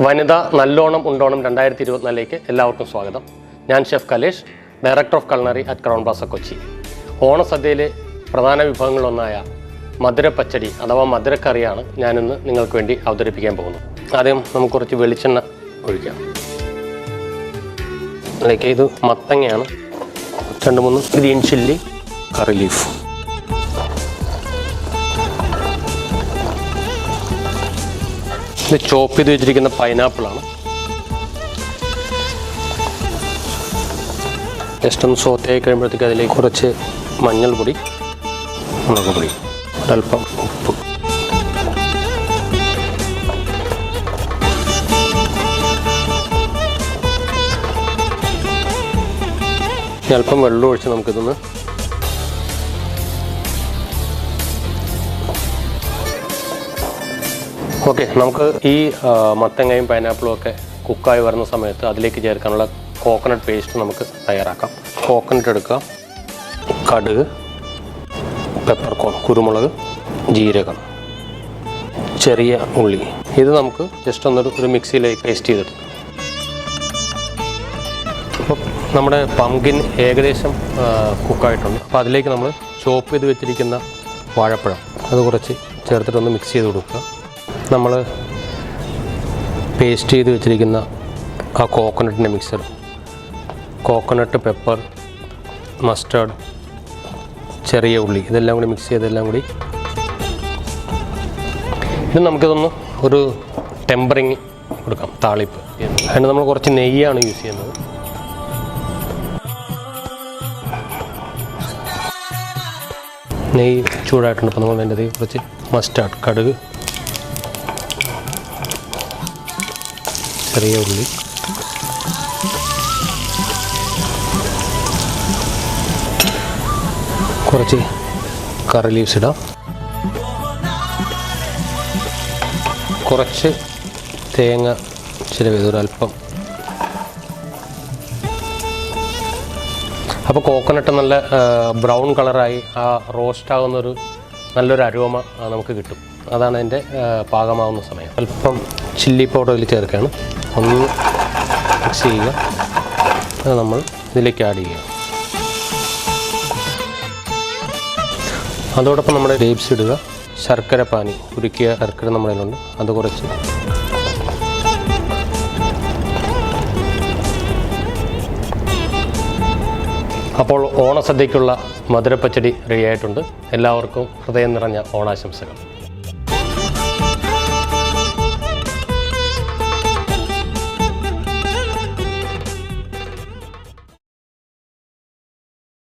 വനിത നല്ലോണം ഉണ്ടോണം രണ്ടായിരത്തി ഇരുപത്തിനാലിലേക്ക് എല്ലാവർക്കും സ്വാഗതം. ഞാൻ chef Kalesh director of culinary at Crowne Plaza Kochi. ഓണസദ്യയിലെ പ്രധാന വിഭവങ്ങളൊന്നായ മധുര പച്ചടി അഥവാ മധുരക്കറിയാണ് ഞാനിന്ന് നിങ്ങൾക്ക് വേണ്ടി അവതരിപ്പിക്കാൻ പോകുന്നത്. ആദ്യം നമുക്ക് കുറച്ച് വെളിച്ചെണ്ണ ഒഴിക്കാം. ലൈക്ക് ഇത് മത്തങ്ങയാണ്. രണ്ട് മൂന്ന് ഗ്രീൻ ചില്ലി കറി ലീഫ്. ഇത് ചോപ്പ് ചെയ്ത് വെച്ചിരിക്കുന്ന പൈനാപ്പിളാണ് ജസ്റ്റ് ഒന്ന് സോത്തയായി കഴിയുമ്പോഴത്തേക്ക് അതിലേക്ക് കുറച്ച് മഞ്ഞൾപ്പൊടി മുളക് പൊടി ഒരല്പം ഉപ്പ്. അല്പം വെള്ളം ഒഴിച്ച് നമുക്കിതൊന്ന് ഓക്കെ നമുക്ക് ഈ മത്തങ്ങയും പൈനാപ്പിളും ഒക്കെ കുക്കായി വരുന്ന സമയത്ത് അതിലേക്ക് ചേർക്കാനുള്ള കോക്കനട്ട് പേസ്റ്റ് നമുക്ക് തയ്യാറാക്കാം. കോക്കനട്ട് എടുക്കുക. കടുക് പെപ്പർകോൺ കുരുമുളക് ജീരകം ചെറിയ ഉള്ളി. ഇത് നമുക്ക് ജസ്റ്റ് ഒന്നൊരു ഒരു മിക്സിയിലേക്ക് പേസ്റ്റ് ചെയ്തെടുക്കും. അപ്പം നമ്മുടെ പംകിൻ ഏകദേശം കുക്കായിട്ടുണ്ട് അപ്പോൾ അതിലേക്ക് നമ്മൾ ചോപ്പ് ചെയ്ത് വെച്ചിരിക്കുന്ന വാഴപ്പഴം അത് കുറച്ച് ചേർത്തിട്ടൊന്ന് മിക്സ് ചെയ്ത് കൊടുക്കുക. നമ്മൾ പേസ്റ്റ് ചെയ്ത് വെച്ചിരിക്കുന്ന ആ കോക്കനട്ടിന്റെ മിക്സർ കോക്കനട്ട് പെപ്പർ മസ്റ്റേർഡ് ചെറിയ ഉള്ളി ഇതെല്ലാം കൂടി മിക്സ് ചെയ്തെല്ലാം കൂടി ഇത് നമുക്കിതൊന്ന് ഒരു ടെമ്പറിങ് കൊടുക്കാം താളിപ്പ്. അതിന് നമ്മൾ കുറച്ച് നെയ്യാണ് യൂസ് ചെയ്യുന്നത്. നെയ്യ് ചൂടായിട്ടുണ്ട് അപ്പോൾ നമ്മൾ അതിന്റെ കുറച്ച് മസ്റ്റാർഡ് കടുക് ചെറിയ ഉള്ളി. കുറച്ച് കറി ലീവ്സ് ഇടാം. കുറച്ച് തേങ്ങ ചിലവ് ഒരല്പം അപ്പോൾ കോക്കനട്ട് നല്ല ബ്രൗൺ കളറായി ആ റോസ്റ്റ് ആകുന്നൊരു നല്ലൊരു അരോമ നമുക്ക് കിട്ടും. അതാണ് അതിന്റെ പാകമാവുന്ന സമയം. അല്പം ചില്ലി പൗഡർ ഇതിൽ ചേർക്കുകയാണ്. ഒന്ന് മിക്സ് ചെയ്യുക. അത് നമ്മൾ ഇതിലേക്ക് ആഡ് ചെയ്യുക. അതോടൊപ്പം നമ്മുടെ ഡേപ്സ് ഇടുക. ശർക്കര പാനി ഉരുക്കിയ ശർക്കര നമ്മുടെ കയ്യിലുണ്ട്. അത് കുറച്ച്. അപ്പോൾ ഓണസദ്യക്കുള്ള മധുരപ്പച്ചടി റെഡിയായിട്ടുണ്ട് എല്ലാവർക്കും ഹൃദയം നിറഞ്ഞ ഓണാശംസകൾ.